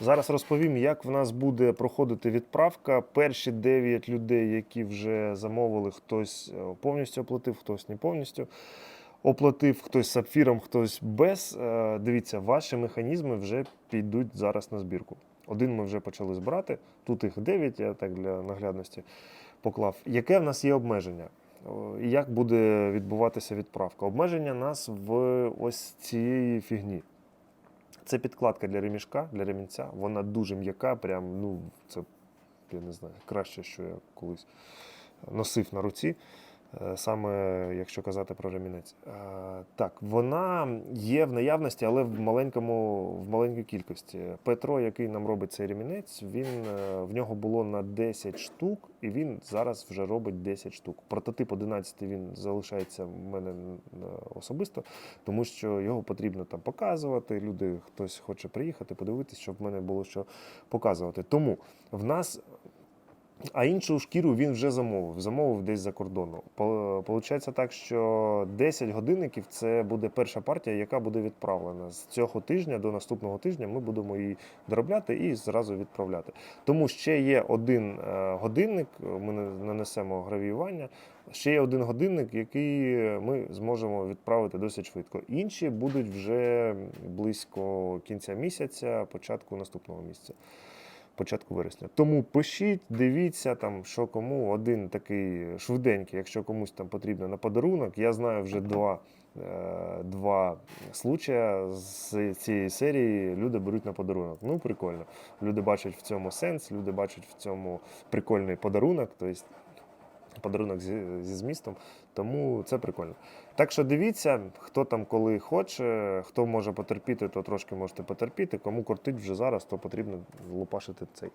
Зараз розповім, як в нас буде проходити відправка. Перші 9 людей, які вже замовили, хтось е, повністю оплатив, хтось не повністю оплатив, хтось сапфіром, хтось без. Е, Дивіться, ваші механізми вже підуть зараз на збірку. Один ми вже почали збирати, тут їх 9, я так для наглядності поклав. Яке в нас є обмеження? І як буде відбуватися відправка? Обмеження нас в ось цієї фігні. Це підкладка для ремішка, для ремінця. Вона дуже м'яка, прям, ну, це, я не знаю, краще, що я колись носив на руці. Е, Саме якщо казати про ремінець. Е, Так, вона є в наявності, але в маленькому, в маленькій кількості. Петро, який нам робить цей ремінець, він е, в нього було на 10 штук, і він зараз вже робить 10 штук. Прототип 11 він залишається в мене особисто, тому що його потрібно там показувати. Люди, хтось хоче приїхати, подивитися, щоб в мене було що показувати. Тому в нас. А іншу шкіру він вже замовив, замовив десь за кордону. Получається так, що 10 годинників це буде перша партія, яка буде відправлена. З цього тижня до наступного тижня ми будемо її доробляти і зразу відправляти. Тому ще є один е, годинник, ми на- нанесемо гравіювання. Ще є один годинник, який ми зможемо відправити досить швидко. Інші будуть вже близько кінця місяця, початку наступного місяця початку вересня. Тому пишіть, дивіться там, що кому один такий швиденький, якщо комусь там потрібно на подарунок. Я знаю вже два. е, Два случая з цієї серії люди беруть на подарунок. Ну, прикольно. Люди бачать в цьому сенс, люди бачать в цьому прикольний подарунок, тобто подарунок зі, зі змістом. Тому це прикольно. Так що дивіться, хто там коли хоче, хто може потерпіти, то трошки можете потерпіти. Кому кортить вже зараз, то потрібно лупашити цей.